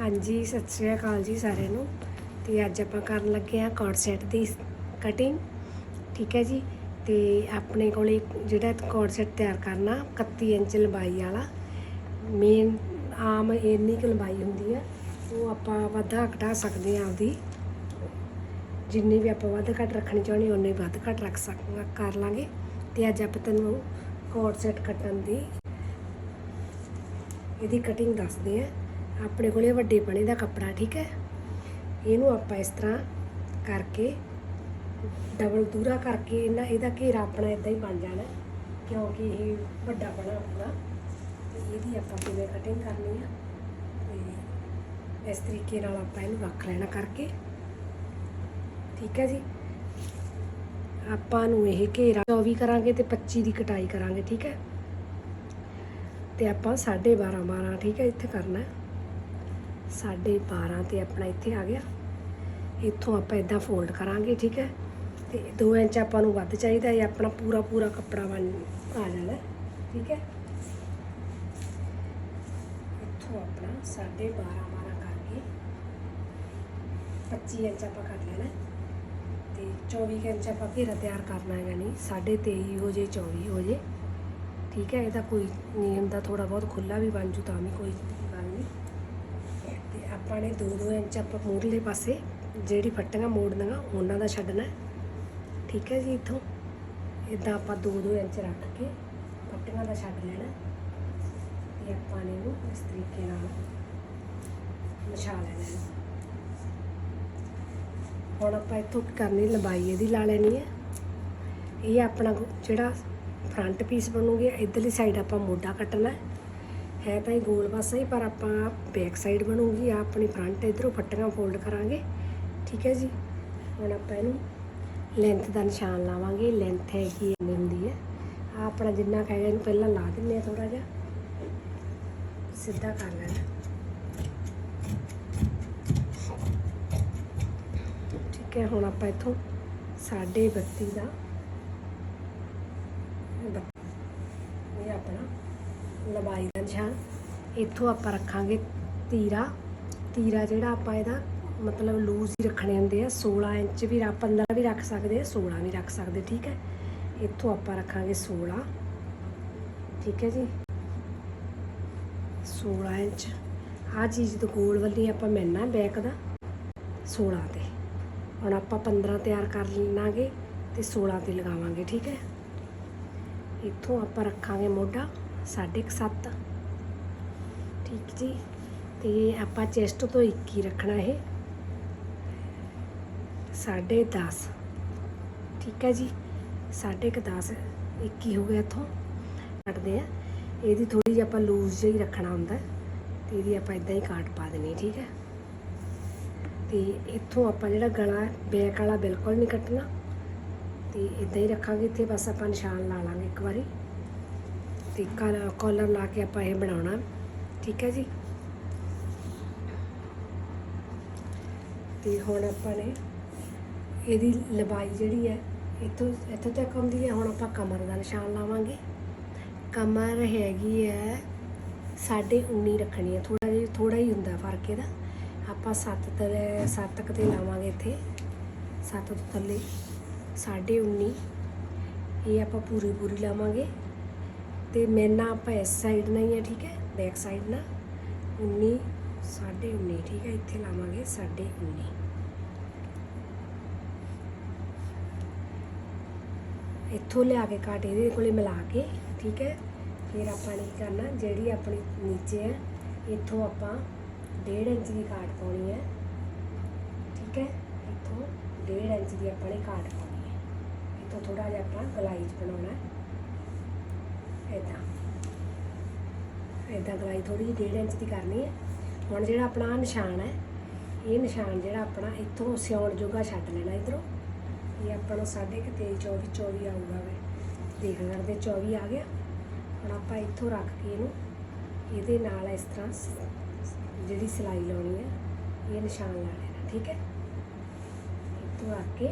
ਹਾਂਜੀ, ਸਤਿ ਸ਼੍ਰੀ ਅਕਾਲ ਜੀ ਸਾਰਿਆਂ ਨੂੰ। ਤੇ ਅੱਜ ਆਪਾਂ ਕਰਨ ਲੱਗੇ ਆ ਕੋਟ ਸੈਟ ਦੀ ਕਟਿੰਗ ਠੀਕ ਹੈ ਜੀ? ਤੇ ਆਪਣੇ ਕੋਲੇ ਜਿਹੜਾ ਕੋਟ ਸੈਟ ਤਿਆਰ ਕਰਨਾ 31 ਇੰਚ ਲੰਬਾਈ ਵਾਲਾ। ਮੇਨ ਆਮ ਇੰਨੀ ਕੁ ਲੰਬਾਈ ਹੁੰਦੀ ਹੈ, ਉਹ ਆਪਾਂ ਵਾਧਾ ਘਟਾ ਸਕਦੇ ਆ ਆਪਦੀ। ਜਿੰਨੀ ਵੀ ਆਪਾਂ ਵੱਧ ਘੱਟ ਰੱਖਣੀ ਚਾਹੁੰਦੇ ਉਨੇ ਵੱਧ ਘੱਟ ਰੱਖ ਸਕ, ਕਰ ਲਾਂਗੇ। ਤੇ ਅੱਜ ਆਪਾਂ ਤੁਹਾਨੂੰ ਕੋਟ ਸੈਟ ਕੱਟਣ ਦੀ, ਇਹਦੀ ਕਟਿੰਗ ਦੱਸਦੇ ਆ ਆਪਣੇ ਕੋਲੇ ਵੱਡੇ ਬਣੇ ਦਾ ਕੱਪੜਾ, ਠੀਕ ਹੈ? ਇਹਨੂੰ ਆਪਾਂ ਇਸ ਤਰ੍ਹਾਂ ਕਰਕੇ ਡਬਲ ਦੂਰਾ ਕਰਕੇ ਇਹਨਾਂ, ਇਹਦਾ ਘੇਰਾ ਆਪਣਾ ਇਦਾਂ ਹੀ ਬਣ ਜਾਣਾ, ਕਿਉਂਕਿ ਇਹ ਵੱਡਾ ਬਣਾ ਪੂਰਾ ਤੇ ਇਹਦੀ ਆਪਾਂ ਕਿਵੇਂ ਕਟਿੰਗ ਕਰਨੀ ਆ? ਤੇ ਇਸ ਤਰੀਕੇ ਨਾਲ ਆਪਾਂ ਇਹਨੂੰ ਰੱਖ ਲੈਣਾ ਕਰਕੇ। ਠੀਕ ਹੈ ਜੀ? ਆਪਾਂ ਨੂੰ ਇਹ ਘੇਰਾ 24 ਕਰਾਂਗੇ ਤੇ 25 ਦੀ ਕਟਾਈ ਕਰਾਂਗੇ, ਠੀਕ ਹੈ? ਤੇ ਆਪਾਂ 12.5 12 ਠੀਕ ਹੈ, ਇੱਥੇ ਕਰਨਾ। ਹੈ। ਸਾਢੇ 12 ਤੇ ਆਪਣਾ ਇੱਥੇ ਆ ਗਿਆ। ਇੱਥੋਂ ਆਪਾਂ ਇਦਾਂ ਫੋਲਡ ਕਰਾਂਗੇ, ਠੀਕ ਹੈ? ਤੇ 2 ਇੰਚ ਆਪਾਂ ਨੂੰ ਵੱਧ ਚਾਹੀਦਾ ਹੈ ਆਪਣਾ ਪੂਰਾ ਪੂਰਾ ਕੱਪੜਾ ਬਣ, ਆ ਜਾਣਾ, ਠੀਕ ਹੈ? ਇੱਥੋਂ ਆਪਣਾ ਸਾਢੇ 12 12 ਕਰਕੇ 25 ਇੰਚ ਆਪਾਂ ਕਰ ਲੈਣਾ ਹੈ। ਤੇ 24 ਕੁ ਇੰਚ ਆਪਾਂ ਘੇਰਾ ਤਿਆਰ ਕਰਨਾ ਹੈ ਯਾਨੀ 23.5 ਹੋ ਜੇ 24 ਹੋ ਜੇ, ਠੀਕ ਹੈ? ਇਹਦਾ ਕੋਈ ਨਹੀਂ ਹੁੰਦਾ ਥੋੜਾ ਬਹੁਤ ਖੁੱਲਾ ਵੀ ਬਣ ਜੂ, ਤਾਂ ਵੀ ਕੋਈ ਗੱਲ ਨਹੀਂ। ਤੇ ਆਪਾਂ ਨੇ 2-2 ਇੰਚ ਆਪਾਂ ਮੂਰਲੇ ਪਾਸੇ ਜਿਹੜੀ ਫੱਟੀਆਂ ਮੋੜਨੀਆਂ, ਉਹਨਾਂ ਦਾ ਛੱਡਣਾ ਠੀਕ ਹੈ ਜੀ ਇੱਥੋਂ। ਇਦਾਂ ਆਪਾਂ 2-2 ਇੰਚ ਰੱਖ ਕੇ ਫੱਟੀਆਂ ਦਾ ਛੱਡ ਲੈਣਾ ਤੇ ਆਪਾਂ ਨੇ ਇਹਨੂੰ ਇਸ ਤਰੀਕੇ ਨਾਲ ਵਿਛਾ ਲੈਣਾ ਹੁਣ ਆਪਾਂ ਇੱਥੋਂ ਕੀ ਕਰਨੀ ਲੰਬਾਈ, ਇਹਦੀ ਲਾ ਲੈਣੀ ਹੈ। ਇਹ ਆਪਣਾ ਜਿਹੜਾ ਫਰੰਟ ਪੀਸ ਬਣੂਗੀ ਇਧਰਲੀ ਸਾਈਡ ਆਪਾਂ ਮੋਢਾ ਕੱਟਣਾ ਹੈ। ਹੈ ਤਾਂ ਹੀ ਗੋਲ ਪਾਸਾ ਹੀ, ਪਰ ਆਪਾਂ ਬੈਕ ਸਾਈਡ ਬਣੂਗੀ ਆ ਆਪਣੀ ਫਰੰਟ ਇਧਰੋਂ ਫੱਟੀਆਂ ਫੋਲਡ ਕਰਾਂਗੇ। ਠੀਕ ਹੈ ਜੀ? ਹੁਣ ਆਪਾਂ ਇਹਨੂੰ ਲੈਂਥ ਦਾ ਨਿਸ਼ਾਨ ਲਾਵਾਂਗੇ। ਲੈਂਥ ਹੈਗੀ ਇੰਨੀ ਹੁੰਦੀ ਹੈ। ਆ ਆਪਣਾ ਜਿੰਨਾ ਕਹੇਗਾ ਇਹਨੂੰ ਪਹਿਲਾਂ ਲਾ ਦਿੰਨੇ ਆ ਥੋੜਾ ਜਿਹਾ। ਸਿੱਧਾ ਕਰ ਲੈਣਾ ਠੀਕ ਹੈ, ਹੁਣ ਆਪਾਂ ਇੱਥੋਂ 32.5 ਦਾ ਇਹ ਆਪਣਾ ਲੰਬਾਈ ਦਾ ਨਿਸ਼ਾਨ ਇੱਥੋਂ ਆਪਾਂ ਰੱਖਾਂਗੇ ਤੀਰਾ। ਤੀਰਾ ਜਿਹੜਾ ਆਪਾਂ ਇਹਦਾ ਮਤਲਬ ਲੂਜ਼ ਹੀ ਰੱਖਣੇ ਹੁੰਦੇ ਆ 16 ਇੰਚ ਵੀ ਰੱਖ 15 ਵੀ ਰੱਖ ਸਕਦੇ ਆ 16 ਵੀ ਰੱਖ ਸਕਦੇ, ਠੀਕ ਹੈ? ਇੱਥੋਂ ਆਪਾਂ ਰੱਖਾਂਗੇ 16 ਠੀਕ ਹੈ ਜੀ? 16 ਇੰਚ। ਆ ਚੀਜ਼ ਤੋਂ ਗੋਲ ਵੱਲੀ ਆਪਾਂ ਮਿਲਣਾ ਬੈਕ ਦਾ 16 ਤੇ। ਹੁਣ ਆਪਾਂ 15 ਤਿਆਰ ਕਰ ਲੈਣਾਗੇ ਤੇ 16 ਤੇ ਲਗਾਵਾਂਗੇ, ਠੀਕ ਹੈ? ਇੱਥੋਂ ਆਪਾਂ ਰੱਖਾਂਗੇ ਮੋਢਾ 7.5 ਠੀਕ ਜੀ। ਤੇ ਆਪਾਂ ਚੈਸਟ ਤੋਂ 21 ਰੱਖਣਾ ਇਹ। 10.5 ਠੀਕ ਹੈ ਜੀ। 10.5 21 ਹੋ ਗਿਆ ਇੱਥੋਂ। ਕੱਟਦੇ ਆ ਇਹਦੀ ਥੋੜੀ ਜਿਹੀ ਆਪਾਂ ਲੂਜ਼ ਜਿਹੀ ਰੱਖਣਾ ਹੁੰਦਾ। ਹੈ, ਤੇ ਇਹਦੀ ਆਪਾਂ ਇਦਾਂ ਹੀ ਕਾਟ ਪਾ ਦੇਣੀ ਠੀਕ ਹੈ। ਤੇ ਇੱਥੋਂ ਆਪਾਂ ਜਿਹੜਾ ਗਲਾ ਬੈਕ ਵਾਲਾ ਬਿਲਕੁਲ ਨਹੀਂ ਕੱਟਣਾ। ਤੇ ਇਦਾਂ ਹੀ ਰੱਖਾਂਗੇ। ਇੱਥੇ ਬਸ ਆਪਾਂ ਨਿਸ਼ਾਨ ਲਾ ਲਾਂਗੇ ਇੱਕ ਵਾਰੀ। ਤੇ ਕਾਲਰ ਲਾ ਕੇ ਆਪਾਂ ਇਹ ਬਣਾਉਣਾ। ਠੀਕ ਹੈ ਜੀ। ਤੇ ਹੁਣ ਆਪਾਂ ਨੇ ਇਹਦੀ ਲੰਬਾਈ ਜਿਹੜੀ ਹੈ, ਇੱਥੋਂ ਇੱਥੋਂ ਤੱਕ ਆਉਂਦੀ ਹੈ, ਹੁਣ ਆਪਾਂ ਕਮਰ ਦਾ ਨਿਸ਼ਾਨ ਲਾਵਾਂਗੇ। ਕਮਰ ਹੈਗੀ ਹੈ ਸਾਢੇ 19 ਰੱਖਣੀ ਹੈ ਥੋੜਾ ਜਿਹਾ ਥੋੜਾ ਹੀ ਹੁੰਦਾ ਫ਼ਰਕ ਇਹਦਾ। ਆਪਾਂ 7 ਤੇ 7 ਤੇ ਲਾਵਾਂਗੇ ਇੱਥੇ। 7 ਤੋਂ ਥੱਲੇ ਸਾਢੇ 19 ਇਹ ਆਪਾਂ ਪੂਰੀ ਪੂਰੀ ਲਾਵਾਂਗੇ। ਤੇ ਮੈਨਾ ਆਪਾਂ ਇਸ ਸਾਈਡ ਨਾਲ ਹੀ ਹੈ ਠੀਕ ਹੈ? ਬੈਕ ਸਾਈਡ ਨਾਲ। 19 ਸਾਢੇ 19 ਠੀਕ ਹੈ? ਇੱਥੇ ਲਾਵਾਂਗੇ ਸਾਢੇ 19 ਇੱਥੋਂ ਲਿਆ ਕੇ ਕਾਟ ਇਹਦੇ ਕੋਲੇ ਮਿਲਾ ਕੇ, ਠੀਕ ਹੈ? ਫਿਰ ਆਪਾਂ ਨੇ ਕੀ ਕਰਨਾ, ਜਿਹੜੀ ਆਪਣੀ ਨੀਚੇ ਹੈ, ਇੱਥੋਂ ਆਪਾਂ 1.5 ਇੰਚ ਦੀ ਕਾਟ ਪਾਉਣੀ ਹੈ। ਠੀਕ ਹੈ? ਇੱਥੋਂ 1.5 ਇੰਚ ਦੀ ਆਪਾਂ ਨੇ ਕਾਟ ਪਾਉਣੀ ਹੈ। ਇੱਥੋਂ ਥੋੜਾ ਜਿਹਾ ਆਪਾਂ ਗਲਾਈਜ ਬਣਾਉਣਾ ਹੈ। ਇਦਾਂ ਇਦਾਂ ਗਲਾਈ ਥੋੜੀ ਜਿਹੀ 1.5 ਇੰਚ ਦੀ ਕਰਨੀ ਹੈ। ਹੁਣ ਜਿਹੜਾ ਆਪਣਾ ਆਹ ਨਿਸ਼ਾਨ ਹੈ, ਇਹ ਨਿਸ਼ਾਨ ਜਿਹੜਾ ਆਪਣਾ ਇੱਥੋਂ ਸਿਉਣ ਜੋਗਾ ਛੱਡ ਲੈਣਾ ਇਧਰੋਂ। ਇਹ ਆਪਾਂ ਨੂੰ ਸਾਢੇ ਕੁ ਤੇਈ 24 24 ਆਊਗਾ ਵੇ। ਦੇਖ ਕਰਦੇ 24 ਆ ਗਿਆ। ਹੁਣ ਆਪਾਂ ਇੱਥੋਂ ਰੱਖ ਕੇ ਇਹਨੂੰ, ਇਹਦੇ ਨਾਲ ਇਸ ਤਰ੍ਹਾਂ ਸ- ਜਿਹੜੀ ਸਿਲਾਈ ਲਾਉਣੀ ਹੈ, ਇਹ ਨਿਸ਼ਾਨ ਲਾ ਲੈਣਾ, ਠੀਕ ਹੈ? ਇੱਥੋਂ ਰੱਖ ਕੇ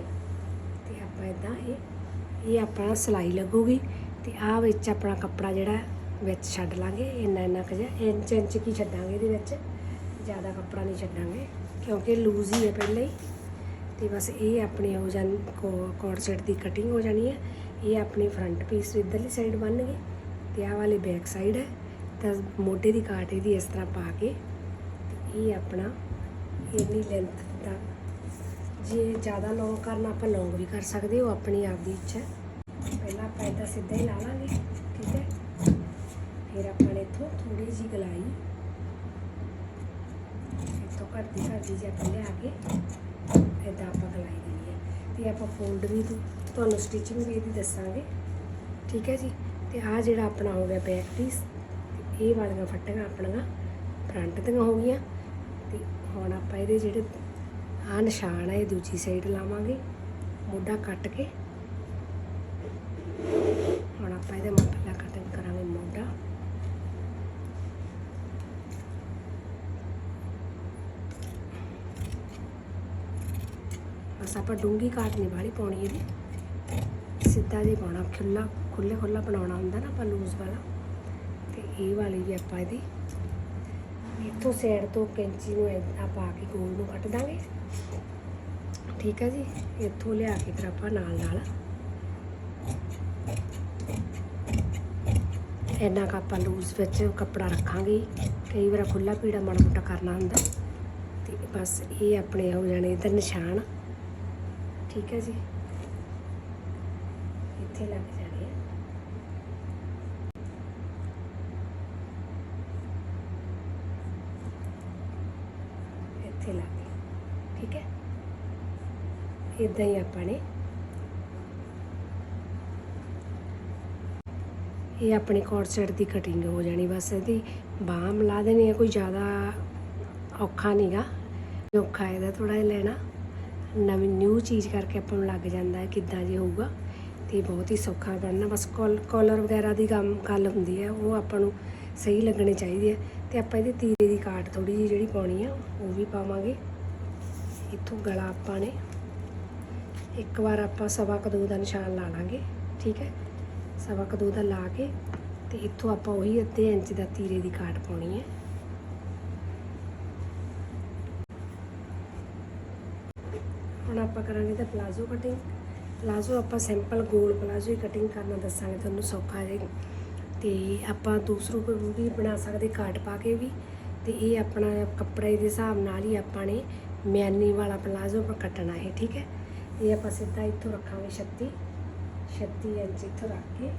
ਤੇ ਆਪਾਂ ਇਦਾਂ ਇਹ ਇਹ ਆਪਣਾ ਸਿਲਾਈ ਲੱਗੂਗੀ। ਤੇ ਆਹ ਵਿੱਚ ਆਪਣਾ ਕੱਪੜਾ ਜਿਹੜਾ ਵਿੱਚ ਛੱਡ ਲਾਂਗੇ, ਇੰਨਾ ਇੰਨਾ ਕੁ ਜਿਹਾ, ਇੰਚ ਇੰਚ ਕੀ ਛੱਡਾਂਗੇ ਇਹਦੇ ਵਿੱਚ? ਜ਼ਿਆਦਾ ਕੱਪੜਾ ਨਹੀਂ ਛੱਡਾਂਗੇ, ਕਿਉਂਕਿ ਲੂਜ਼ ਹੀ ਹੈ ਪਹਿਲਾਂ ਹੀ। ਤੇ ਬਸ ਇਹ ਆਪਣੀ ਹੋ ਜਾਣ ਕੋਟਸਟ ਦੀ ਕਟਿੰਗ ਹੋ ਜਾਣੀ ਹੈ। ਇਹ ਆਪਣੀ ਫਰੰਟ ਪੀਸ ਇਧਰਲੀ ਸਾਈਡ ਬਣ ਗਈ। ਤੇ ਆਹ ਵਾਲੀ ਬੈਕ ਸਾਈਡ ਹੈ। ਤਾਂ ਮੋਢੇ ਦੀ ਕਾਟ ਇਹਦੀ ਇਸ ਤਰ੍ਹਾਂ ਪਾ ਕੇ ਇਹ ਆਪਣਾ ਇੰਨੀ ਲੈਂਥ ਦਾ। ਜੇ ਜ਼ਿਆਦਾ ਲੌਂਗ ਕਰਨਾ, ਆਪਾਂ ਲੌਂਗ ਵੀ ਕਰ ਸਕਦੇ ਹੋ ਆਪਣੀ ਆਪ ਦੀ ਇੱਛਾ ਪਹਿਲਾਂ ਆਪਾਂ ਇਹਦਾ ਸਿੱਧਾ ਹੀ ਲਾ ਲਾਂਗੇ ਠੀਕ ਹੈ? ਫਿਰ ਆਪਾਂ ਨੇ ਇੱਥੋਂ ਥੋੜੀ ਜਿਹੀ ਗਲਾਈ। ਇੱਥੋਂ ਘੱਟਦੀ ਘੱਟਦੀ ਜੇ ਆਪਾਂ ਲਿਆ ਕੇ ਇੱਦਾਂ ਆਪਾਂ ਗਲਾਈ ਦੇਣੀ ਹੈ। ਤੇ ਆਪਾਂ ਫੋਲਡ ਵੀ ਤੁ- ਤੁਹਾਨੂੰ ਸਟਿਚਿੰਗ ਵੀ ਇਹਦੀ ਦੱਸਾਂਗੇ, ਠੀਕ ਹੈ ਜੀ? ਤੇ ਆਹ ਜਿਹੜਾ ਆਪਣਾ ਹੋ ਗਿਆ ਬੈਕ ਪੀਸ ਇਹ ਵਾਲੀਆਂ ਫੱਟੀਆਂ ਆਪਣੀਆਂ ਫਰੰਟ ਦੀਆਂ ਹੋ ਗਈਆਂ। ਤੇ ਹੁਣ ਆਪਾਂ ਇਹਦੇ ਜਿਹੜੇ ਆਹ ਨਿਸ਼ਾਨ ਹੈ ਇਹ ਦੂਜੀ ਸਾਈਡ ਲਾਵਾਂਗੇ। ਮੋਢਾ ਕੱਟ ਕੇ ਹੁਣ ਆਪਾਂ ਇਹਦੇ ਮੋਢਾ ਕਟਿੰਗ ਕਰਾਂਗੇ ਮੋਢਾ। ਬਸ ਆਪਾਂ ਡੂੰਗੀ ਕਾਟ ਵਾਲੀ ਪਾਉਣੀ ਇਹਦੀ। ਸਿੱਧਾ ਜਿਹਾ ਪਾਉਣਾ ਖੁੱਲਾ ਖੁੱਲੇ ਖੁੱਲਾ ਬਣਾਉਣਾ ਹੁੰਦਾ ਨਾ ਆਪਾਂ ਲੂਜ਼ ਵਾਲਾ। ਤੇ ਇਹ ਵਾਲੀ ਵੀ ਆਪਾਂ ਇਹਦੀ ਇੱਥੋਂ ਸਾਈਡ ਤੋਂ ਕੈਂਚੀ ਨੂੰ ਏਦਾਂ ਪਾ ਕੇ ਗੋਲ ਨੂੰ ਕੱਟ ਦਾਂਗੇ। ਠੀਕ ਹੈ ਜੀ? ਇੱਥੋਂ ਲਿਆ ਕੇ ਫਿਰ ਆਪਾਂ ਨਾਲ ਨਾਲ ਇੰਨਾ ਕੁ ਆਪਾਂ ਲੂਜ਼ ਵਿੱਚ ਕੱਪੜਾ ਰੱਖਾਂਗੇ। ਕਈ ਵਾਰ ਖੁੱਲਾ ਪੀੜਾ ਮਾੜਾ ਮੋਟਾ ਕਰਨਾ ਹੁੰਦਾ। ਤੇ ਬਸ ਇਹ ਆਪਣੇ ਹੋ ਜਾਣੇ ਇਹਦਾ ਨਿਸ਼ਾਨ। ਠੀਕ ਹੈ ਜੀ? ਇੱਥੇ ਲੱਗ ਜਾਣੇ ਆ। ਇੱਥੇ ਲੱਗ ਗਏ। ਠੀਕ ਹੈ? ਇਦਾਂ ਹੀ ਆਪਾਂ ਨੇ ਇਹ ਆਪਣੀ ਕੋਟ ਸੈਟ ਦੀ ਕਟਿੰਗ ਹੋ ਜਾਣੀ, ਬਸ ਇਹਦੀ ਬਾਹ ਮਿਲਾ ਦੇਣੀ ਹੈ ਕੋਈ ਜ਼ਿਆਦਾ ਔਖਾ ਨਹੀਂਗਾ ਔਖਾ ਇਹਦਾ ਥੋੜਾ ਜਿਹਾ ਲੈਣਾ। ਨਵੀਂ ਨਿਊ ਚੀਜ਼ ਕਰਕੇ ਆਪਾਂ ਨੂੰ ਲੱਗ ਜਾਂਦਾ ਹੈ ਕਿੱਦਾਂ ਜੇ ਹੋਊਗਾ। ਤੇ ਬਹੁਤ ਹੀ ਸੌਖਾ ਬਣਨਾ, ਬਸ ਕਾਲਰ ਵਗੈਰਾ ਦੀ ਕੰਮ, ਗੱਲ ਹੁੰਦੀ ਹੈ, ਉਹ ਆਪਾਂ ਨੂੰ ਸਹੀ ਲੱਗਣੇ ਚਾਹੀਦੇ ਹੈ ਤੇ ਆਪਾਂ ਇਹਦੀ ਤੀਰੇ ਦੀ ਕਾਟ ਥੋੜੀ ਜਿਹੀ ਜਿਹੜੀ ਪਾਉਣੀ ਆ, ਉਹ ਵੀ ਪਾਵਾਂਗੇ। ਇੱਥੋਂ ਗਲਾ ਆਪਾਂ ਨੇ, ਇੱਕ ਵਾਰ ਆਪਾਂ ਸਵਾ ਕਦੂ ਦਾ ਨਿਸ਼ਾਨ ਲਾ ਲਾਂਗੇ, ਠੀਕ ਹੈ? ਸਵਾ ਕਦੂ ਦਾ ਲਾ ਕੇ ਤੇ ਇੱਥੋਂ ਆਪਾਂ ਉਹੀ ਅੱਧੇ ਇੰਚ ਦਾ ਤੀਰੇ ਦੀ ਕਾਟ ਪਾਉਣੀ ਹੈ। ਹੁਣ ਆਪਾਂ ਕਰਾਂਗੇ ਤਾਂ ਪਲਾਜ਼ੋ ਕਟਿੰਗ ਪਲਾਜ਼ੋ ਆਪਾਂ ਸਿੰਪਲ ਗੋਲ ਪਲਾਜ਼ੋ ਹੀ ਕਟਿੰਗ ਕਰਨਾ ਦੱਸਾਂਗੇ, ਤੁਹਾਨੂੰ ਸੌਖਾ ਜੇ। ਤੇ ਆਪਾਂ ਦੂਸਰੋਂ ਕੋਈ ਵੀ ਬਣਾ ਸਕਦੇ, ਕਾਟ ਪਾ ਕੇ ਵੀ। ਤੇ ਇਹ ਆਪਣਾ ਕੱਪੜੇ ਦੇ ਹਿਸਾਬ ਨਾਲ ਹੀ ਆਪਾਂ ਨੇ ਮਿਆਨੀ ਵਾਲਾ ਪਲਾਜ਼ੋ ਕੱਟਣਾ ਹੈ ਠੀਕ ਹੈ। ਇਹ ਆਪਾਂ ਸਿੱਧਾ ਇੱਥੋਂ ਰੱਖਾਂਗੇ 36 36 ਇੰਚ ਇੱਥੋਂ ਰੱਖ ਕੇ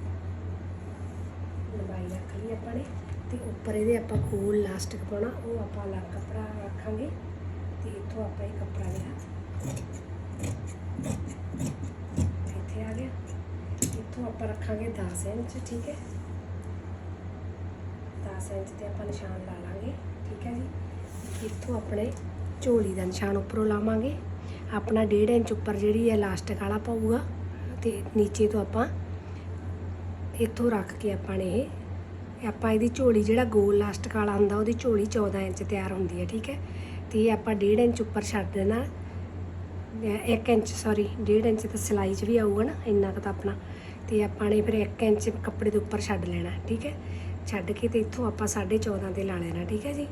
ਲੰਬਾਈ ਰੱਖ ਲਈ ਆਪਾਂ ਨੇ ਤੇ ਉੱਪਰ ਇਹਦੇ ਆਪਾਂ ਗੋਲ ਲਾਸਟਿਕ ਪਾਉਣਾ, ਉਹ ਆਪਾਂ ਅਲੱਗ ਕੱਪੜਾ ਰੱਖਾਂਗੇ ਤੇ ਇੱਥੋਂ ਆਪਾਂ ਇਹ ਕੱਪੜਾ ਲਿਆ। ਇੱਥੇ ਆ ਗਿਆ। ਇੱਥੋਂ ਆਪਾਂ ਰੱਖਾਂਗੇ 10 ਇੰਚ, ਠੀਕ ਹੈ? 10 ਇੰਚ ਤੇ ਆਪਾਂ ਨਿਸ਼ਾਨ ਲਾ ਲਾਂਗੇ, ਠੀਕ ਹੈ ਜੀ? ਇੱਥੋਂ ਆਪਣੇ ਝੋਲੀ ਦਾ ਨਿਸ਼ਾਨ ਉੱਪਰੋਂ ਲਾਵਾਂਗੇ। ਆਪਣਾ 1.5 ਇੰਚ ਉੱਪਰ ਜਿਹੜੀ ਹੈ ਲਾਸਟਿਕ ਵਾਲਾ ਪਾਊਗਾ ਤੇ ਨੀਚੇ ਤੋਂ ਆਪਾਂ ਇੱਥੋਂ ਰੱਖ ਕੇ ਆਪਾਂ ਨੇ ਇਹ। ਆਪਾਂ ਇਹਦੀ ਝੋਲੀ ਜਿਹੜਾ ਗੋਲ ਲਾਸਟਿਕ ਵਾਲਾ ਹੁੰਦਾ, ਉਹਦੀ ਝੋਲੀ 14 ਇੰਚ ਤਿਆਰ ਹੁੰਦੀ ਹੈ, ਠੀਕ ਹੈ। ਤੇ ਇਹ ਆਪਾਂ 1.5 ਇੰਚ ਉੱਪਰ ਛੱਡ ਦੇਣਾ। 1 ਇੰਚ ਸੌਰੀ 1.5 ਇੰਚ ਤਾਂ ਸਿਲਾਈ 'ਚ ਵੀ ਆਊਗਾ ਨਾ, ਇੰਨਾ ਕੁ ਤਾਂ ਆਪਣਾ। ਤੇ ਆਪਾਂ ਨੇ ਫਿਰ 1 ਇੰਚ ਕੱਪੜੇ ਦੇ ਉੱਪਰ ਛੱਡ ਲੈਣਾ, ਠੀਕ ਹੈ। ਛੱਡ ਕੇ ਤੇ ਇੱਥੋਂ ਆਪਾਂ 14.5 ਤੇ ਲਾ ਲੈਣਾ, ਠੀਕ ਹੈ ਜੀ।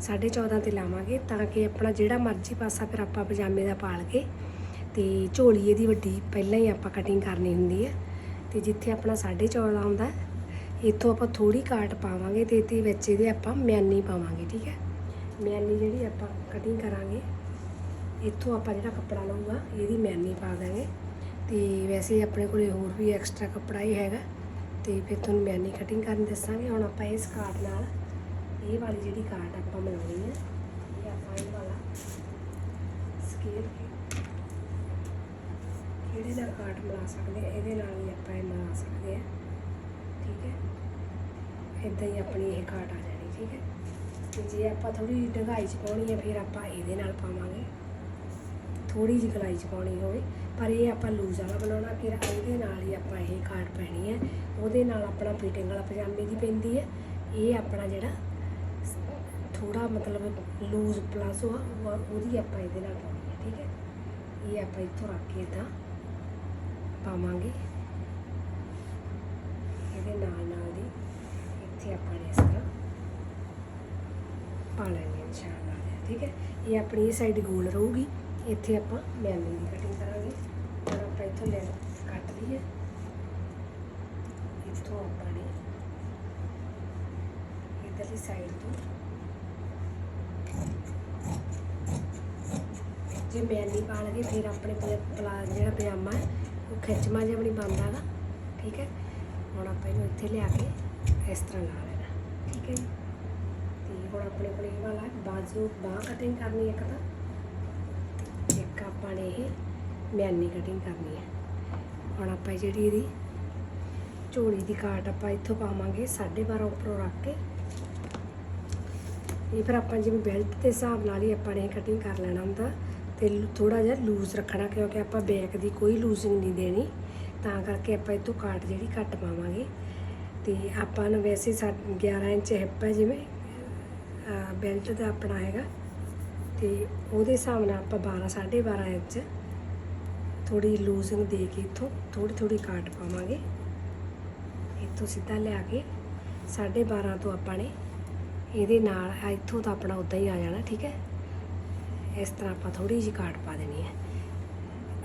14.5 ਤੇ ਲਾਵਾਂਗੇ ਤਾਂ ਕਿ ਆਪਣਾ ਜਿਹੜਾ ਮਰਜ਼ੀ ਪਾਸਾ ਫਿਰ ਆਪਾਂ ਪਜਾਮੇ ਦਾ ਪਾਲ ਕੇ ਤੇ ਝੋਲੀ ਇਹਦੀ ਵੱਡੀ ਪਹਿਲਾਂ ਹੀ ਆਪਾਂ ਕਟਿੰਗ ਕਰਨੀ ਹੁੰਦੀ ਹੈ ਤੇ ਜਿੱਥੇ ਆਪਣਾ 14.5 ਆਉਂਦਾ ਇੱਥੋਂ ਆਪਾਂ ਥੋੜੀ ਕਾਟ ਪਾਵਾਂਗੇ ਤੇ ਇਹਦੇ ਵਿੱਚ ਇਹਦੇ ਆਪਾਂ ਮਿਆਨੀ ਪਾਵਾਂਗੇ, ਠੀਕ ਹੈ? ਮਿਆਨੀ ਜਿਹੜੀ ਆਪਾਂ ਕਟਿੰਗ ਕਰਾਂਗੇ, ਇੱਥੋਂ ਆਪਾਂ ਜਿਹੜਾ ਕੱਪੜਾ ਲਊਗਾ, ਇਹਦੀ ਮਿਆਨੀ ਪਾ ਦਾਂਗੇ ਤੇ ਵੈਸੇ ਆਪਣੇ ਕੋਲੇ ਹੋਰ ਵੀ ਐਕਸਟਰਾ ਕੱਪੜਾ ਹੀ ਹੈਗਾ ਤੇ ਫਿਰ ਤੁਹਾਨੂੰ ਮਿਆਨੀ ਕਟਿੰਗ ਕਰਨ ਦੱਸਾਂਗੇ। ਹੁਣ ਆਪਾਂ ਇਸ ਕਾਟ ਨਾਲ ਇਹ ਵਾਲੀ ਜਿਹੜੀ ਕਾਟ ਆਪਾਂ ਮਿਲਾਉਣੀ ਹੈ, ਇਹ ਆਪਾਂ ਇਹ ਵਾਲਾ ਸਕੇਲ ਇਹਦੇ ਨਾਲ ਕਾਟ ਮਿਲਾ ਸਕਦੇ ਆ ਇਹਦੇ ਨਾਲ ਹੀ ਆਪਾਂ ਇਹ ਮਿਲਾ ਸਕਦੇ ਆ ਠੀਕ ਹੈ? ਇਦਾਂ ਹੀ ਆਪਣੀ ਇਹ ਕਾਟ ਆ ਜਾਣੀ, ਠੀਕ ਹੈ? ਤੇ ਜੇ ਆਪਾਂ ਥੋੜੀ ਡੰਗਾਈ ਚ ਪਾਉਣੀ ਹੈ, ਫਿਰ ਆਪਾਂ ਇਹਦੇ ਨਾਲ ਪਾਵਾਂਗੇ। ਥੋੜੀ ਜਿਹੀ ਗਲਾਈ ਚ ਪਾਉਣੀ ਹੋਵੇ, ਪਰ ਇਹ ਆਪਾਂ ਲੂਜ਼ ਵਾਲਾ ਬਣਾਉਣਾ, ਫਿਰ ਇਹਦੇ ਨਾਲ ਹੀ ਆਪਾਂ ਇਹ ਕਾਟ ਪੈਣੀ ਹੈ। ਉਹਦੇ ਨਾਲ ਆਪਣਾ ਫਿਟਿੰਗ ਵਾਲਾ ਪਜਾਮੇ ਦੀ ਪੈਂਦੀ ਹੈ। ਇਹ ਆਪਣਾ ਜਿਹੜਾ ਥੋੜਾ ਮਤਲਬ ਲੂਜ਼ ਪਲਾਜ਼ੋ ਆ ਉਹਦੀ ਆਪਾਂ ਇਹਦੇ ਨਾਲ ਪਾਉਣੀ ਹੈ, ਠੀਕ ਹੈ? ਇਹ ਆਪਾਂ ਇੱਥੋਂ ਰੱਖ ਕੇ ਤਾਂ ਪਾਵਾਂਗੇ। ਇਹਦੇ ਨਾਲ ਨਾਲ ਦੀ ਇੱਥੇ ਆਪਾਂ ਨੇ ਇਸ ਤਰ੍ਹਾਂ ਪਾ ਲੈਣੀ ਹੈ ਨਿਸ਼ਾਨ ਲਾ ਠੀਕ ਹੈ? ਇਹ ਆਪਣੀ ਇਹ ਸਾਈਡ ਗੋਲ ਰਹੂਗੀ। ਇੱਥੇ ਆਪਾਂ ਮੈਨੀ ਦੀ ਕਟਿੰਗ ਕਰਾਂਗੇ। ਪਰ ਆਪਾਂ ਇੱਥੋਂ ਲੈ ਕੱਟ ਲਈਏ। ਇੱਥੋਂ ਆਪਾਂ ਨੇ ਇਧਰਲੀ ਸਾਈਡ ਤੋਂ ਜੇ ਮੈਨੀ ਪਾ ਲਗੇ ਫਿਰ ਆਪਣੇ ਪਲਾ- ਪਲਾ ਜਿਹੜਾ ਪਜਾਮਾ ਹੈ ਉਹ ਖਿੱਚਮਾ ਜਿਹਾ ਵੀ ਨਹੀਂ ਬਣਦਾ ਗਾ ਠੀਕ ਹੈ? ਹੁਣ ਆਪਾਂ ਇਹਨੂੰ ਇੱਥੇ ਲਿਆ ਕੇ ਇਸ ਤਰ੍ਹਾਂ ਲਾ ਲੈਣਾ, ਠੀਕ ਹੈ ਜੀ? ਤੇ ਹੁਣ ਆਪਣੇ ਕੋਲ ਇਹ ਵਾਲਾ ਬਾਜ਼ੂ, ਬਾਹ ਕਟਿੰਗ ਕਰਨੀ ਇੱਕ ਤਾਂ, ਇੱਕ ਆਪਾਂ ਨੇ ਇਹ ਮਿਆਨੀ ਕਟਿੰਗ ਕਰਨੀ ਹੈ। ਹੁਣ ਆਪਾਂ ਜਿਹੜੀ ਇਹਦੀ ਝੋਲੀ ਦੀ ਕਾਟ ਆਪਾਂ ਇੱਥੋਂ ਪਾਵਾਂਗੇ 12.5 ਉੱਪਰੋਂ ਰੱਖ ਕੇ। ਇਹ ਫਿਰ ਆਪਾਂ ਜਿਵੇਂ ਬੈਲਟ ਦੇ ਹਿਸਾਬ ਨਾਲ ਹੀ ਆਪਾਂ ਨੇ ਕਟਿੰਗ ਕਰ ਲੈਣਾ ਹੁੰਦਾ। ਤੇ ਥੋੜਾ ਜਿਹਾ ਲੂਜ਼ ਰੱਖਣਾ, ਕਿਉਂਕਿ ਆਪਾਂ ਬੈਕ ਦੀ ਕੋਈ ਲੂਜ਼ਿੰਗ ਨਹੀਂ ਦੇਣੀ। ਤਾਂ ਕਰਕੇ ਆਪਾਂ ਇਹ ਤੋਂ ਕਾਟ ਜਿਹੜੀ ਘੱਟ ਪਾਵਾਂਗੇ। ਤੇ ਆਪਾਂ ਨੂੰ ਵੈਸੇ ਸਾ 11 ਇੰਚ ਹਿੱਪ ਹੈ ਜਿਵੇਂ ਬੈਲਟ ਦਾ ਆਪਣਾ ਹੈਗਾ। ਤੇ ਉਹਦੇ ਹਿਸਾਬ ਨਾਲ ਆਪਾਂ 12 12.5 ਇੰਚ ਥੋੜੀ ਲੂਜ਼ਿੰਗ ਦੇ ਕੇ ਇੱਥੋਂ ਥੋੜੀ ਥੋੜੀ ਕਾਟ ਪਾਵਾਂਗੇ। ਇੱਥੋਂ ਸਿੱਧਾ ਲਿਆ ਕੇ 12.5 ਤੋਂ ਆਪਾਂ ਨੇ ਇਹਦੇ ਨਾਲ ਆ ਇੱਥੋਂ ਤਾਂ ਆਪਣਾ ਉਦਾਂ ਹੀ ਆ ਜਾਣਾ, ਠੀਕ ਹੈ? ਇਸ ਤਰ੍ਹਾਂ ਆਪਾਂ ਥੋੜੀ ਜਿਹੀ ਕਾਟ ਪਾ ਦੇਣੀ ਹੈ।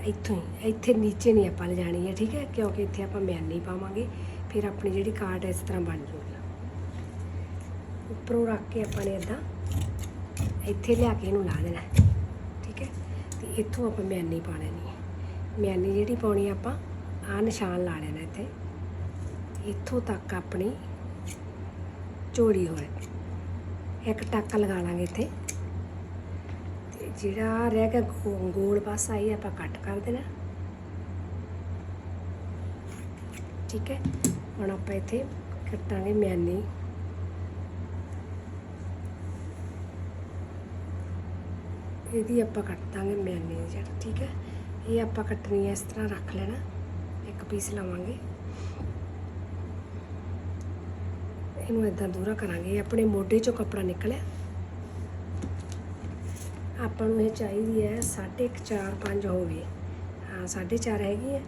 ਇੱਥੋਂ ਹੀ, ਇੱਥੇ ਨੀਚੇ ਨਹੀਂ ਆਪਾਂ ਲਿਜਾਣੀ ਹੈ, ਠੀਕ ਹੈ? ਕਿਉਂਕਿ ਇੱਥੇ ਆਪਾਂ ਮਿਆਨ ਪਾਵਾਂਗੇ। ਫਿਰ ਆਪਣੀ ਜਿਹੜੀ ਕਾਟ ਇਸ ਤਰ੍ਹਾਂ ਬਣ ਜੂਗੀ। ਉੱਪਰੋਂ ਰੱਖ ਕੇ ਆਪਾਂ ਨੇ ਇਦਾਂ ਇੱਥੇ ਲਿਆ ਕੇ ਇਹਨੂੰ ਲਾ ਦੇਣਾ, ਠੀਕ ਹੈ? ਤੇ ਇੱਥੋਂ ਆਪਾਂ ਮਿਆਨੀ ਪਾ ਲੈਣੀ ਹੈ। ਮਿਆਨੀ ਜਿਹੜੀ ਪਾਉਣੀ ਆਪਾਂ ਆ ਨਿਸ਼ਾਨ ਲਾ ਲੈਣਾ ਇੱਥੇ। ਇੱਥੋਂ ਤੱਕ ਆਪਣੀ ਚੋੜੀ ਹੋਏ ਇੱਕ ਟੱਕ ਲਗਾ ਲਾਂਗੇ ਇੱਥੇ। ਜਿਹੜਾ ਰਹਿ ਗਿਆ ਗੋ- ਗੋਲ ਪਾਸਾ ਇਹ ਆਪਾਂ ਕੱਟ ਕਰ ਦੇਣਾ। ਠੀਕ ਹੈ, ਹੁਣ ਆਪਾਂ ਇੱਥੇ ਕੱਟਾਂਗੇ ਮਿਆਨੀ ਇਹਦੀ ਆਪਾਂ ਕੱਟ ਦਾਂਗੇ ਮਿਆਨੀ ਦੀ ਠੀਕ ਹੈ। ਇਹ ਆਪਾਂ ਕੱਟਣੀ ਇਸ ਤਰ੍ਹਾਂ ਰੱਖ ਲੈਣਾ। ਇੱਕ ਪੀਸ ਲਵਾਂਗੇ। ਇਹਨੂੰ ਇਦਾਂ ਦੂਰਾ ਕਰਾਂਗੇ। ਇਹ ਆਪਣੇ ਮੋਢੇ ਚੋਂ ਕੱਪੜਾ ਨਿਕਲਿਆ। ਆਪਾਂ ਨੂੰ ਇਹ ਚਾਹੀਦੀ ਹੈ 1.5 4 5 ਹੋਵੇ। ਹਾਂ 4.5 ਹੈਗੀ ਹੈ।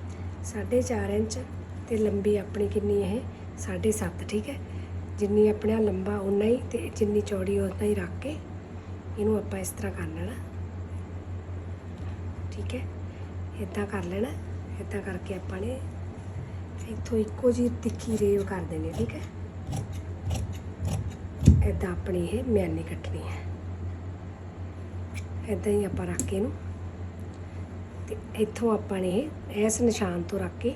4.5 ਇੰਚ ਤੇ ਲੰਬੀ ਆਪਣੀ ਕਿੰਨੀ ਇਹ? 7.5 ਠੀਕ ਹੈ? ਜਿੰਨੀ ਆਪਣਾ ਲੰਬਾ ਉਨਾ ਹੀ ਤੇ ਜਿੰਨੀ ਚੌੜੀ ਉਨਾ ਹੀ ਰੱਖ ਕੇ ਇਹਨੂੰ ਆਪਾਂ ਇਸ ਤਰ੍ਹਾਂ ਕਰ ਲੈਣਾ। ਠੀਕ ਹੈ? ਇਦਾਂ ਕਰ ਲੈਣਾ। ਇਦਾਂ ਕਰਕੇ ਆਪਾਂ ਨੇ ਇੱਥੋਂ ਇੱਕੋ ਜਿਹੀ ਤਿੱਖੀ ਰੇਵ ਕਰ ਦੇਣੀ ਠੀਕ ਹੈ? ਇਦਾਂ ਆਪਣੀ ਇਹ ਮਿਆਨੀ ਕੱਟਣੀ ਹੈ। ਇਦਾਂ ਹੀ ਆਪਾਂ ਰੱਖ ਕੇ ਇਹਨੂੰ। ਤੇ ਇੱਥੋਂ ਆਪਾਂ ਨੇ ਇਹ ਇਸ ਨਿਸ਼ਾਨ ਤੋਂ ਰੱਖ ਕੇ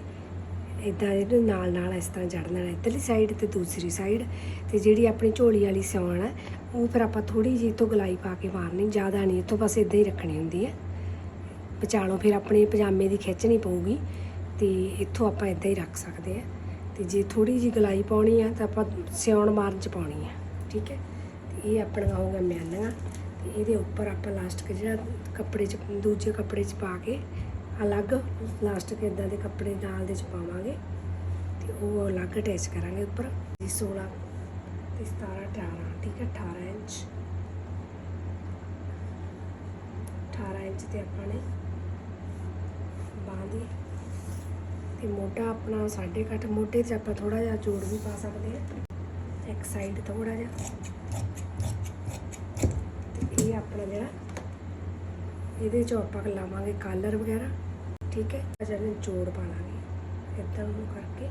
ਇਦਾਂ ਇਹਨੂੰ ਨਾਲ ਨਾਲ ਇਸ ਤਰ੍ਹਾਂ ਜੜ ਲੈਣਾ ਇੱਧਰਲੀ ਸਾਈਡ ਤੇ ਦੂਸਰੀ ਸਾਈਡ ਤੇ ਜਿਹੜੀ ਆਪਣੀ ਝੋਲੀ ਵਾਲੀ ਸਿਉਣ ਹੈ, ਉਹ ਫਿਰ ਆਪਾਂ ਥੋੜੀ ਜਿਹੀ ਤੋਂ ਗਲਾਈ ਪਾ ਕੇ ਮਾਰਨੀ ਜ਼ਿਆਦਾ ਨਹੀਂ, ਇੱਥੋਂ ਬਸ ਇਦਾਂ ਹੀ ਰੱਖਣੀ ਹੁੰਦੀ ਹੈ। ਵਿਚਾਲੋਂ ਫਿਰ ਆਪਣੇ ਪਜਾਮੇ ਦੀ ਖਿੱਚਣੀ ਪਊਗੀ ਤੇ ਇੱਥੋਂ ਆਪਾਂ ਇਦਾਂ ਹੀ ਰੱਖ ਸਕਦੇ ਆ ਤੇ ਜੇ ਥੋੜੀ ਜਿਹੀ ਗਲਾਈ ਪਾਉਣੀ ਆ ਤਾਂ ਆਪਾਂ ਸਿਉਣ ਮਾਰਨ ਚ ਪਾਉਣੀ ਆ ਠੀਕ ਹੈ। ਤੇ ਇਹ ਆਪਣਾ ਹੋਊਗਾ ਮਿਆਨੀਆਂ ਤੇ ਇਹਦੇ ਉੱਪਰ ਆਪਾਂ ਲਾਸਟਿਕ ਜਿਹੜਾ ਕੱਪੜੇ ਚ, ਦੂਜੇ ਕੱਪੜੇ ਚ ਪਾ ਕੇ ਅਲੱਗ ਲਾਸਟਿਕ ਇਦਾਂ ਦੇ ਕੱਪੜੇ ਨਾਲ ਦੇ ਚ ਪਾਵਾਂਗੇ ਤੇ ਉਹ ਅਲੱਗ ਅਟੈਚ ਕਰਾਂਗੇ ਉੱਪਰ। ਜੀ 16 ਤੇ 17 18 ਠੀਕ ਹੈ 18 ਇੰਚ। 18 ਇੰਚ ਤੇ ਆਪਾਂ ਨੇ ਬਾਹ ਦੀ ਤੇ ਮੋਢਾ ਆਪਣਾ ਸਾਢੇ ਘੱਟ ਮੋਢੇ 'ਚ ਆਪਾਂ ਥੋੜਾ ਜਿਹਾ ਜੋੜ ਵੀ ਪਾ ਸਕਦੇ ਹਾਂ। ਇੱਕ ਸਾਈਡ ਥੋੜਾ ਜਿਹਾ। ਇਹ ਆਪਣਾ ਜਿਹੜਾ, ਇਹਦੇ 'ਚੋਂ ਆਪਾਂ ਲਾਵਾਂਗੇ ਕਾਲਰ ਵਗੈਰਾ, ਠੀਕ ਹੈ? ਅਜਾ ਜੋੜ ਪਾ ਲਾਂਗੇ ਇਦਾਂ ਨੂੰ ਕਰਕੇ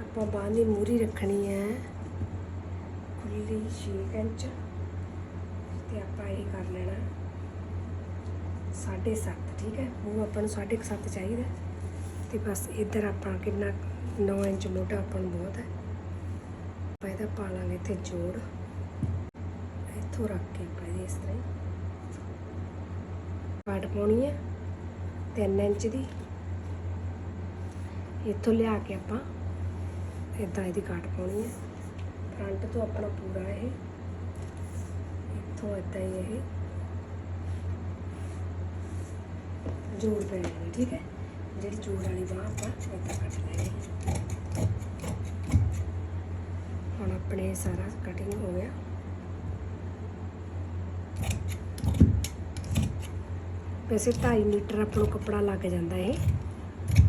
ਆਪਾਂ ਬਾਂਹ ਦੀ ਮੂਰੀ ਰੱਖਣੀ ਹੈ। ਖੁੱਲੀ 6 ਇੰਚ। ਤੇ ਆਪਾਂ ਇਹ ਕਰ ਲੈਣਾ ਸਾਢੇ ਸੱਤ, ਠੀਕ ਹੈ? ਉਹ ਆਪਾਂ ਨੂੰ ਸਾਢੇ ਕੁ ਸੱਤ ਚਾਹੀਦਾ। ਤੇ ਬਸ ਇੱਧਰ ਆਪਾਂ ਕਿੰਨਾ 9 ਇੰਚ ਮੋਟਾ ਆਪਾਂ ਨੂੰ ਬਹੁਤ ਹੈ। ਆਪਾਂ ਇਹਦਾ ਪਾ ਲਾਂਗੇ ਇੱਥੇ ਜੋੜ। ਇੱਥੋਂ ਰੱਖ ਕੇ ਆਪਾਂ ਇਹਦੇ ਇਸ ਤਰ੍ਹਾਂ ਹੀ ਕਾਟ ਪਾਉਣੀ ਹੈ 3 ਇੰਚ ਦੀ ਇੱਥੋਂ ਲਿਆ ਕੇ ਆਪਾਂ ਇਦਾਂ ਇਹਦੀ ਕਾਟ ਪਾਉਣੀ ਹੈ ਫਰੰਟ ਤੋਂ ਆਪਣਾ ਪੂਰਾ ਇਹ ਇੱਥੋਂ ਇਦਾਂ ਹੀ ਇਹ ਜੋੜ ਪੈ ਠੀਕ ਹੈ ਜਿਹੜੀ ਜੋੜ ਵਾਲੀ ਬਾਹ ਆਪਾਂ ਇਦਾਂ ਕੱਟ ਲੈਣੀ ਹੁਣ ਆਪਣੇ ਸਾਰਾ ਕਟਿੰਗ ਹੋ ਗਿਆ ਵੈਸੇ 2.5 ਮੀਟਰ ਆਪਾਂ ਨੂੰ ਕੱਪੜਾ ਲੱਗ ਜਾਂਦਾ ਇਹ,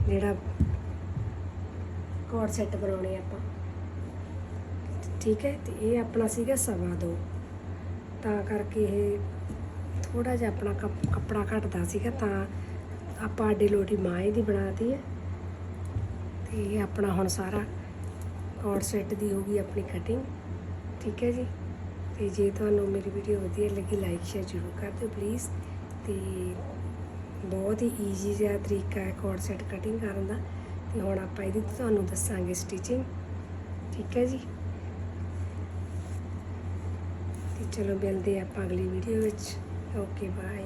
ਜਿਹੜਾ ਕੋਟ ਸੈੱਟ ਬਣਾਉਣੇ ਆਪਾਂ। ਠੀਕ ਹੈ, ਤੇ ਇਹ ਆਪਣਾ ਸੀਗਾ ਸਵਾ ਦੋ। ਤਾਂ ਕਰਕੇ ਇਹ ਥੋੜਾ ਜਿਹਾ ਆਪਣਾ ਕੱਪ- ਕੱਪੜਾ ਘਟਦਾ ਸੀਗਾ, ਤਾਂ ਆਪਾਂ ਅੱਡੇ ਲੋਟੀ ਮਾਂ ਦੀ ਬਣਾਤੀ ਹੈ। ਤੇ ਇਹ ਆਪਣਾ ਹੁਣ ਸਾਰਾ ਕੋਡ ਸੈੱਟ ਦੀ ਹੋ ਗਈ ਆਪਣੀ ਕਟਿੰਗ ਠੀਕ ਹੈ ਜੀ। ਤੇ ਜੇ ਤੁਹਾਨੂੰ ਮੇਰੀ ਵੀਡੀਓ ਵਧੀਆ ਲੱਗੀ ਲਾਈਕ ਸ਼ੇਅਰ ਜ਼ਰੂਰ ਕਰ ਦਿਓ ਪਲੀਜ਼ ਤੇ ਬਹੁਤ ਹੀ ਈਜ਼ੀ ਜਿਹਾ ਤਰੀਕਾ ਹੈ ਕੋਡ ਸੈੱਟ ਕਟਿੰਗ ਕਰਨ ਦਾ। ਤੇ ਹੁਣ ਆਪਾਂ ਇਹਦੀ ਤੁਹਾਨੂੰ ਦੱਸਾਂਗੇ ਸਟਿਚਿੰਗ ਠੀਕ ਹੈ ਜੀ? ਤੇ ਚਲੋ ਮਿਲਦੇ ਆਪਾਂ ਅਗਲੀ ਵੀਡੀਓ ਵਿੱਚ। Okay bye